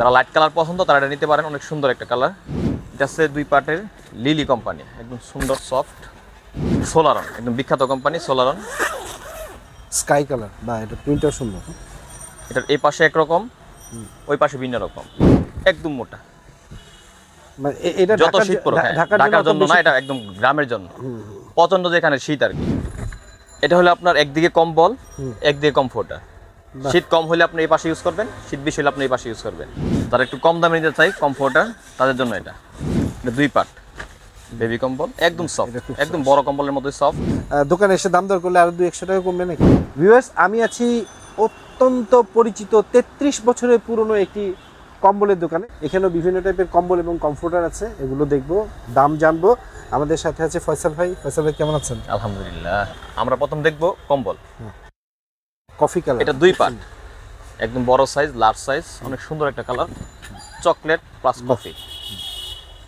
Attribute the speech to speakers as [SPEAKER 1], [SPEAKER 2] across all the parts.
[SPEAKER 1] যারা light colour পছন্দ তারা এটা নিতে পারেন। অনেক সুন্দর একটা কালার এটা হচ্ছে দুই পার্টের লিলি কোম্পানি একদম সুন্দর সফট সোলারন একদম বিখ্যাত কোম্পানি সোলারন
[SPEAKER 2] স্কাই কালার বা এটা প্রিন্টটা সুন্দর।
[SPEAKER 1] এটার এই পাশে একরকম ওই পাশে ভিন্ন রকম। একদম মোটা।
[SPEAKER 2] মানে এটা
[SPEAKER 1] যত শীত হ্যাঁ,
[SPEAKER 2] ঢাকার
[SPEAKER 1] ঢাকার জন্য না এটা একদম গ্রামের জন্য। প্রচণ্ড যেখানে শীত আর কি। এটা হলো আপনার একদিকে কম্বল একদিকে কমফোর্টার শীত কম হলে আপনি এই পাশে ইউজ করবেন শীত বেশি হলে আপনি এই পাশে ইউজ করবেন। যারা একটু কম দামে নিতে চাই কমফোর্টার তাদের জন্য এটা। এটা দুই পার্ট বেবি কম্বল একদম সফট একদম বড় কম্বলের মধ্যে সফট
[SPEAKER 2] দোকানে এসে দাম দর করলে আরও দুই একশো টাকা কমবে নাকি? ভিউয়ার্স আমি আছি অত্যন্ত পরিচিত তেত্রিশ বছরের পুরনো একটি কম্বলের দোকানে। এখানেও বিভিন্ন টাইপের কম্বল এবং কমফোর্টার আছে এগুলো দেখব দাম জানব। আমাদের সাথে আছে ফয়সাল ভাই। ফয়সাল ভাই কেমন আছেন?
[SPEAKER 1] আলহামদুলিল্লাহ। আমরা প্রথম দেখব কম্বল।
[SPEAKER 2] Coffee colour.
[SPEAKER 1] এটা দুই পার্ট। একদম বড় সাইজ লার্জ সাইজ অনেক সুন্দর একটা কালার। চকলেট প্লাস কফি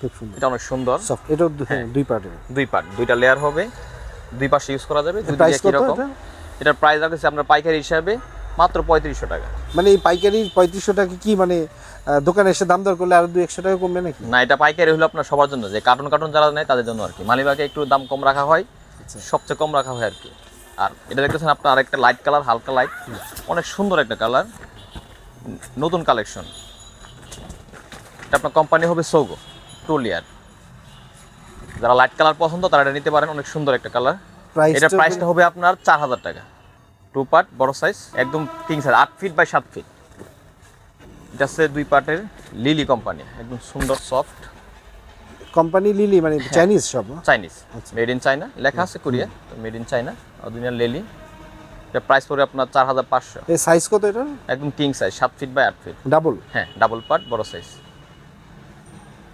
[SPEAKER 2] খুব সুন্দর।
[SPEAKER 1] এটা অনেক সুন্দর।
[SPEAKER 2] সফট এটাও দু- হ্যাঁ দুই পার্টের।
[SPEAKER 1] দুই পার্ট। দুইটা লেয়ার হবে। দুই পাশে ইউজ করা যাবে। দুই একই রকম।
[SPEAKER 2] এটা?
[SPEAKER 1] এটার প্রাইস রাখতেছি আমরা পাইকারি হিসাবে মাত্র পঁয়ত্রিশশো টাকা।
[SPEAKER 2] মানে এই পাইকারি পঁয়ত্রিশশো টাকা কি মানে দোকানে এসে দাম দর করলে আরও দুই একশো টাকা কমবে নাকি?
[SPEAKER 1] না এটা পাইকারি হলো আপনার সবার জন্য। যে কার্টুন কার্টুন যারা নেয় তাদের জন্য আর কি। মালিবাগে একটু দাম কম রাখা হয়।
[SPEAKER 2] আচ্ছা।
[SPEAKER 1] সবচেয়ে কম রাখা হয় আর কি। আর এটা দেখতেছেন আপনার আরেকটা লাইট কালার হালকা লাইট অনেক সুন্দর একটা কালার নতুন কালেকশন এটা আপনার কোম্পানি হবে সৌগো টোলিয়ার যারা লাইট কালার পছন্দ তারা এটা নিতে পারেন। অনেক সুন্দর একটা কালার এটা প্রাইসটা হবে আপনার চার হাজার টাকা। টু পার্ট বড় সাইজ একদম কিং সাইজ আট ফিট বাই সাত ফিট এটা হচ্ছে দুই পার্টের লিলি কোম্পানি একদম সুন্দর সফট
[SPEAKER 2] কোম্পানি লিলি মানে
[SPEAKER 1] হ্যাঁ।
[SPEAKER 2] চাইনিজ সব
[SPEAKER 1] চাইনিজ। মেড ইন চায়না লেখা আছে Korea made in China original lily এটা প্রাইস পড়বে আপনার চার হাজার পাঁচশো।
[SPEAKER 2] এই সাইজ কত এটা?
[SPEAKER 1] একদম কিং সাইজ সাত ফিট বাই আট ফিট
[SPEAKER 2] ডাবল
[SPEAKER 1] হ্যাঁ ডাবল পার্ট বড় সাইজ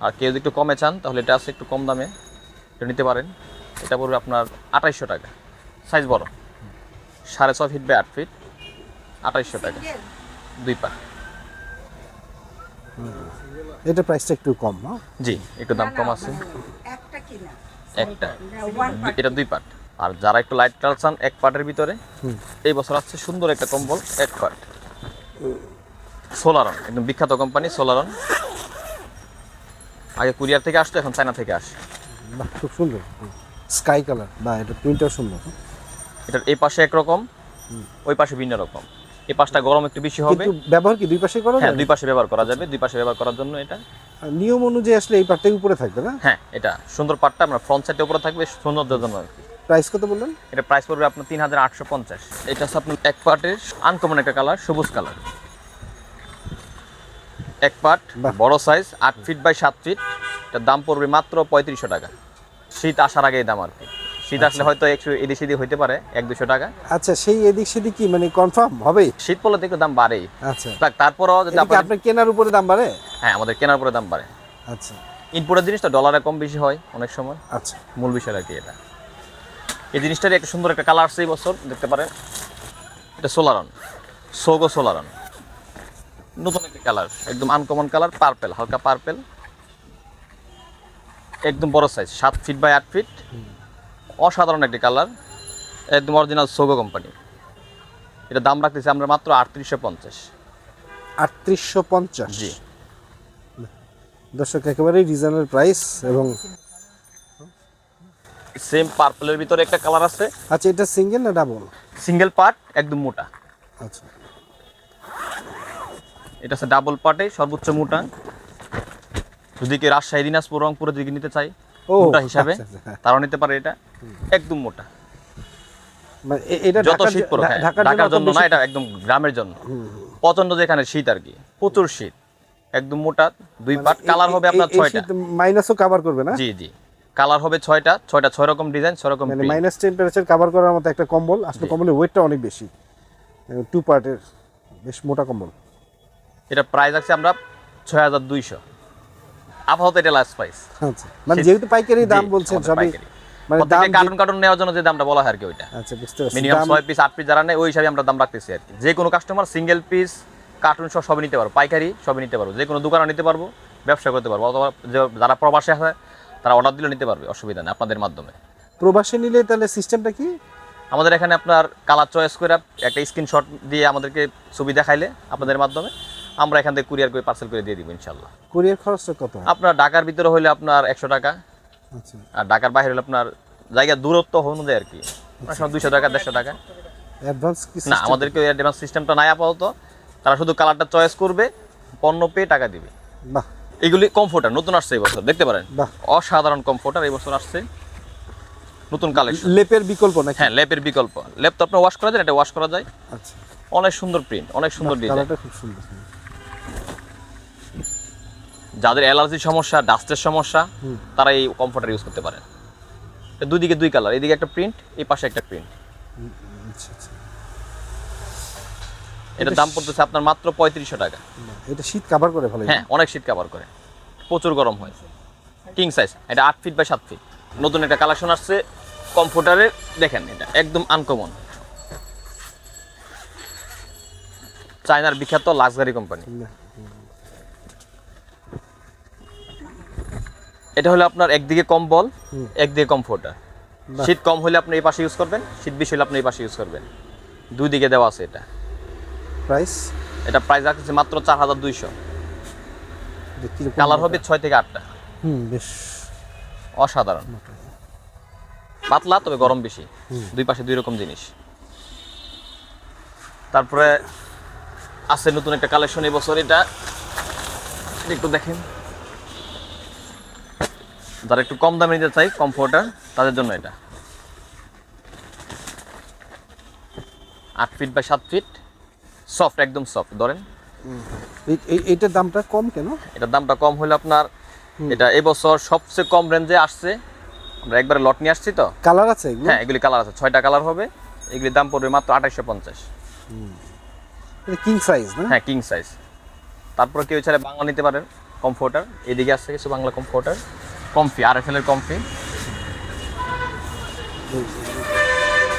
[SPEAKER 1] আর কেউ যদি একটু কমে চান তাহলে এটা আছে একটু কম দামে। এটা নিতে পারেন। এটা পড়বে আপনার আঠাইশশো টাকা। সাইজ বড়। সাড়ে ছয় ফিট বাই আট ফিট আঠাইশশো টাকা। দুই পার্ট
[SPEAKER 2] এটা প্রাইসটা একটু কম না
[SPEAKER 1] জি একটু দাম কম আছে।
[SPEAKER 3] একটা। কিনা
[SPEAKER 1] একটা এটা দুই পার্ট আর যারা একটু লাইট কালার চান এক পার্টের ভিতরে এই বছর আসছে সুন্দর একটা কম্বল এক পার্ট সোলারন একদম বিখ্যাত কোম্পানি সোলারন আগে কুরিয়ার থেকে আসতো এখন চায়না থেকে আসে।
[SPEAKER 2] বাহ খুব সুন্দর। স্কাই কালার বা এটা প্রিন্টটা সুন্দর
[SPEAKER 1] এটার এই পাশে একরকম ওই পাশে ভিন্ন রকম এই পাশটা গরম একটু বেশি হবে।
[SPEAKER 2] কিন্তু ব্যবহার কি দুই পাশে করা
[SPEAKER 1] হ্যাঁ দুই পাশে ব্যবহার করা যাবে দুই পাশে ব্যবহার করার জন্য এটা।
[SPEAKER 2] নিয়ম অনুযায়ী আসলে এই পার্টটাই উপরে থাকবে না?
[SPEAKER 1] হ্যাঁ এটা সুন্দর পাটটা আপনার ফ্রন্ট সাইডে উপরে থাকবে সৌন্দর্যের জন্য আর কি
[SPEAKER 2] প্রাইস কত বললেন?
[SPEAKER 1] এটা প্রাইস পড়বে আপনার তিন হাজার আটশো পঞ্চাশ। এটা হচ্ছে আপনার এক পার্টের আনকমন একটা কালার সবুজ কালার এক
[SPEAKER 2] বাহ।
[SPEAKER 1] বড় সাইজ আট ফিট বাই সাত ফিট এটার দাম পড়বে মাত্র পঁয়ত্রিশশো টাকা। শীত আসার আগে দাম আর কি। শীত আসলে হয়তো একটু এদিক সেদিক হইতে পারে এক দুশো টাকা।
[SPEAKER 2] আচ্ছা সেই এদিক সেদিক কি মানে কনফার্ম হবে?
[SPEAKER 1] শীত পড়লে একটু দাম বাড়েই।
[SPEAKER 2] আচ্ছা।
[SPEAKER 1] তারপরও যদি আপনার
[SPEAKER 2] কেনার উপরে দাম বাড়ে?
[SPEAKER 1] হ্যাঁ আমাদের কেনার পরে দাম বাড়ে।
[SPEAKER 2] আচ্ছা।
[SPEAKER 1] ইনপুটের জিনিসটা ডলারে কম বেশি হয় অনেক সময়।
[SPEAKER 2] আচ্ছা।
[SPEAKER 1] মূল বিষয় আর কি এটা। এই জিনিসটারই একটা সুন্দর একটা কালার আসছে এই বছর দেখতে পারেন। এটা সোলারন সোগো সোলারন নতুন একটা কালার একদম আনকমন কালার পার্পেল হালকা পার্পেল একদম বড় সাইজ সাত ফিট বাই আট ফিট অসাধারণ একটি কালার একদম অরিজিনাল সোগো কোম্পানি এটা দাম রাখতেছি আমরা মাত্র আটত্রিশশো পঞ্চাশ।
[SPEAKER 2] আটত্রিশশো পঞ্চাশ?
[SPEAKER 1] জি।
[SPEAKER 2] দর্শক একেবারেই রিজনেবল প্রাইস এবং
[SPEAKER 1] সেম পার্পলের ভিতরে একটা কালার আছে।
[SPEAKER 2] আচ্ছা এটা সিঙ্গেল না ডাবল
[SPEAKER 1] সিঙ্গেল পার্ট একদম মোটা।
[SPEAKER 2] আচ্ছা।
[SPEAKER 1] এটা হচ্ছে ডাবল পার্টে সর্বোচ্চ মোটা। যদি কেউ রাজশাহী দিনাজপুর রংপুরের দিকে নিতে চাই মোটা হিসাবে।
[SPEAKER 2] আচ্ছা, আচ্ছা।
[SPEAKER 1] তারাও নিতে পারে এটা। একদম মোটা।
[SPEAKER 2] মানে এটা
[SPEAKER 1] যত শীত পড়ুক হ্যাঁ,
[SPEAKER 2] ঢাকার জন্য
[SPEAKER 1] না এটা একদম গ্রামের জন্য। প্রচণ্ড যেখানে শীত আর কি প্রচুর শীত একদম মোটা দুই পার্ট কালার হবে আপনার ছয়টা।
[SPEAKER 2] মাইনাসও কভার করবে না?
[SPEAKER 1] জি জি কালার হবে ছয়টা ছয়টা ছয় রকম ডিজাইন ছয় রকম
[SPEAKER 2] মানে মাইনাস টেম্পারেচার কভার করার মতো একটা কম্বল আসলে কম্বলের ওয়েটটা অনেক বেশি। টু পার্টের বেশ মোটা কম্বল।
[SPEAKER 1] এটা প্রাইস আছে আমরা ছয় হাজার দুইশো। আপাতত এটা লাস্ট প্রাইস
[SPEAKER 2] আচ্ছা মানে যেহেতু পাইকারি দাম বলছেন সবই মানে দাম
[SPEAKER 1] প্রত্যেকটা কার্টুন কার্টুন নেওয়ার জন্য যে দামটা বলা হয় আর কি ওইটা।
[SPEAKER 2] আচ্ছা বুঝতে পারছি।
[SPEAKER 1] মিনিমাম
[SPEAKER 2] দাম
[SPEAKER 1] পিস আট পিস যারা নেয় ওই হিসাবে আমরা দাম রাখতেছি আর কি। যে কোনো কাস্টমার সিঙ্গেল পিস কার্টুন সব সবই নিতে পারব পাইকারি সবই নিতে পারব যে কোনো দোকানে নিতে পারব ব্যবসা করতে পারব। অথবা যারা প্রবাসে আছে তারা অর্ডার দিলে নিতে পারবে অসুবিধা নেই আপনাদের মাধ্যমে।
[SPEAKER 2] প্রবাসে নিলে তাহলে সিস্টেমটা কি?
[SPEAKER 1] আমাদের এখানে আপনার কালার চয়েস করে একটা স্ক্রিনশট দিয়ে আমাদেরকে ছবি দেখাইলে আপনাদের মাধ্যমে। আমরা এখান থেকে কুরিয়ার করে পার্সেল করে দিয়ে দিব ইনশাল্লাহ
[SPEAKER 2] কুরিয়ার খরচটা কত?
[SPEAKER 1] আপনার ঢাকার ভিতরে হলে আপনার একশো টাকা
[SPEAKER 2] আচ্ছা।
[SPEAKER 1] আর ঢাকার বাইরে হলে আপনার জায়গা দূরত্ব অনুযায়ী আর কি। অনেক সময় দুইশো টাকা দেড়শো টাকা।
[SPEAKER 2] অ্যাডভান্স
[SPEAKER 1] না? আমাদেরকে অ্যাডভান্স সিস্টেমটা নাই আপাতত। তারা শুধু কালারটা চয়েস করবে পণ্য পেয়ে টাকা দিবে।
[SPEAKER 2] বাহ।
[SPEAKER 1] এগুলি কমফোর্টার নতুন আসছে এই বছর দেখতে পারেন।
[SPEAKER 2] বাহ।
[SPEAKER 1] অসাধারণ কমফোর্টার এই বছর আসছে। নতুন কালেকশন
[SPEAKER 2] লেপের বিকল্প না
[SPEAKER 1] হ্যাঁ ল্যাপের বিকল্প। লেপ তো আপনার ওয়াশ করা যায় না, এটা ওয়াশ করা যায়।
[SPEAKER 2] আচ্ছা।
[SPEAKER 1] অনেক সুন্দর প্রিন্ট অনেক সুন্দর ডিজাইন
[SPEAKER 2] কালারটা খুব সুন্দর।
[SPEAKER 1] যাদের অ্যালার্জির সমস্যা ডাস্টের সমস্যা তারা এই কমফোর্টার ইউজ করতে পারেন দুই দিকে দুই কালার এদিকে একটা প্রিন্ট এই পাশে একটা প্রিন্ট
[SPEAKER 2] আচ্ছা আচ্ছা।
[SPEAKER 1] এটার দাম পড়তেছে আপনার মাত্র পঁয়ত্রিশশো টাকা।
[SPEAKER 2] এটা শীত কাভার করে ভালো
[SPEAKER 1] হ্যাঁ অনেক শীত কাভার করে। প্রচুর গরম হয়। কিং সাইজ এটা আট ফিট বাই সাত ফিট নতুন একটা কালেকশন আসছে কমফোর্টারের দেখেন এটা একদম আনকমন চায়নার বিখ্যাত লাক্সারি কোম্পানি এটা হলো আপনার একদিকে কম
[SPEAKER 2] বল
[SPEAKER 1] একদিকে কমফোর্টার
[SPEAKER 2] বাহ।
[SPEAKER 1] শীত কম হলে আপনি এই পাশে ইউজ করবেন শীত বেশি হলে আপনি এই পাশে ইউজ করবেন। দুই দিকে দেওয়া আছে এটা।
[SPEAKER 2] প্রাইস
[SPEAKER 1] এটা প্রাইস রাখছে মাত্র চার হাজার দুইশো। কালার হবে? ছয় থেকে আটটা।
[SPEAKER 2] হুম বেশ।
[SPEAKER 1] অসাধারণ। পাতলা তবে গরম বেশি। দুই পাশে দুই রকম জিনিস। তারপরে আছে নতুন একটা কালেকশন এই বছর এটা এটা। একটু দেখেন। যারা একটু কম দামে নিতে চাই কমফোর্টার তাদের জন্য এটা। আট ফিট বা সাত ফিট সফট একদম সফট ধরেন।
[SPEAKER 2] এইটার দামটা কম কেন?
[SPEAKER 1] এটার দামটা কম হলে আপনার এটা এবছর সবচেয়ে কম রেঞ্জে আসছে। আমরা একবারে লট নিয়ে আসছি তো।
[SPEAKER 2] কালার আছে
[SPEAKER 1] হ্যাঁ এগুলি কালার আছে। ছয়টা কালার হবে। এগুলির দাম পড়বে মাত্র আঠাইশশো পঞ্চাশ।
[SPEAKER 2] কিং সাইজ না?
[SPEAKER 1] হ্যাঁ কিং সাইজ তারপরে কেউ চাইলে বাংলা নিতে পারেন কমফোর্টার এদিকে আসছে কিছু বাংলা কমফোর্টার কমফি আর এফ কমফি।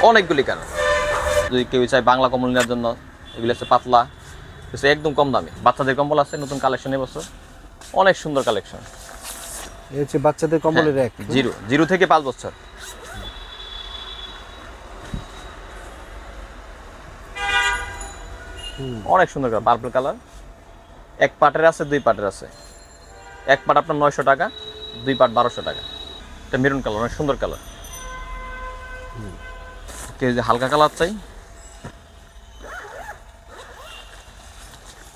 [SPEAKER 1] অনেকগুলি কালার। যদি কেউ চায় বাংলা কম্বল নেওয়ার জন্য এগুলি আছে পাতলা। কিছু একদম কম দামে। বাচ্চাদের কম্বল আছে নতুন কালেকশন এবছর অনেক সুন্দর কালেকশন।
[SPEAKER 2] হচ্ছে বাচ্চাদের কম্বলের এক
[SPEAKER 1] জিরো জিরো থেকে পাঁচ বছর। অনেক সুন্দর কালার পার্পল কালার। এক পাটের আছে দুই পাটের আছে। এক পাট আপনার নয়শো টাকা। দুই পাট বারোশো টাকা। এটা মেরুন কালার অনেক সুন্দর কালার কেউ যে হালকা কালার চাই।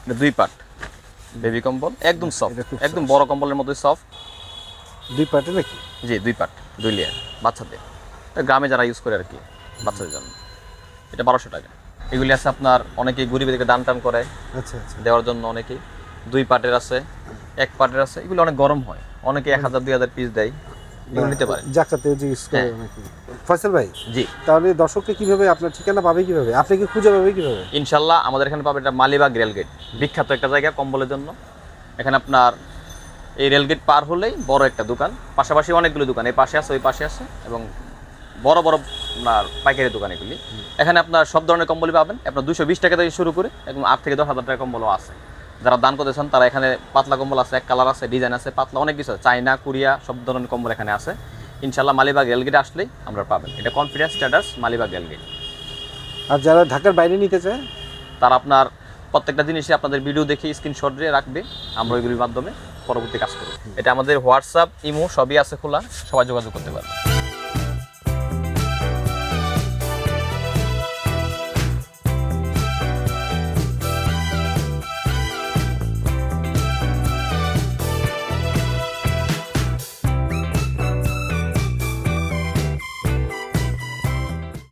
[SPEAKER 1] এটা দুই পাট। বেবি কম্বল একদম সফট একদম বড় কম্বলের মধ্যে সফট
[SPEAKER 2] দুই পার্টে নাকি?
[SPEAKER 1] জি দুই পাট দুই লেয়ার বাচ্চাদের। গ্রামে যারা ইউজ করে আর কি বাচ্চাদের জন্য। এটা বারোশো টাকা। এগুলি আছে আপনার অনেকেই গরিবদেরকে দান টান করে।
[SPEAKER 2] আচ্ছা আচ্ছা।
[SPEAKER 1] দেওয়ার জন্য অনেকেই। দুই পাটের আছে এক পাটের আছে এগুলো অনেক গরম হয়। অনেকে এক হাজার দুই হাজার পিস দেয়। নিতে হ্যাঁ।
[SPEAKER 2] নাকি ফয়সাল ভাই
[SPEAKER 1] জি।
[SPEAKER 2] তাহলে দর্শককে কীভাবে আপনার ঠিকানা পাবে কীভাবে? আপনি কি খুঁজে পাবে কীভাবে?
[SPEAKER 1] ইনশাল্লাহ আমাদের এখানে পাবে এটা মালিবাগ রেলগেট বিখ্যাত একটা জায়গা কম্বলের জন্য। এখানে আপনার এই রেলগেট পার হলেই বড় একটা দোকান। পাশাপাশি অনেকগুলো দোকান। এই পাশে আছে ওই পাশে আছে এবং বড় বড় আপনার পাইকারি দোকান এগুলি। এখানে আপনার সব ধরনের কম্বলই পাবেন। আপনার দুশো বিশ টাকা থেকে শুরু করে এবং আট থেকে দশ হাজার টাকা কম্বলও আছে। যারা দান করতেছেন তারা এখানে পাতলা কম্বল আছে এক কালার আছে ডিজাইন আছে পাতলা অনেক কিছু আছে। চাইনা কোরিয়া সব ধরনের কম্বল এখানে আছে। ইনশাল্লাহ মালিবাগ রেলগেট আসলেই আমরা পাবেন। এটা confidence status Malibagh rail gate
[SPEAKER 2] আর যারা ঢাকার বাইরে নিতে চায়?
[SPEAKER 1] তারা আপনার প্রত্যেকটা জিনিসই আপনাদের ভিডিও দেখে স্ক্রিনশট দিয়ে রাখবে। আমরা ওইগুলির মাধ্যমে পরবর্তী কাজ করব। এটা আমাদের হোয়াটসঅ্যাপ ইমো সবই আছে খোলা। সবাই যোগাযোগ করতে পারবে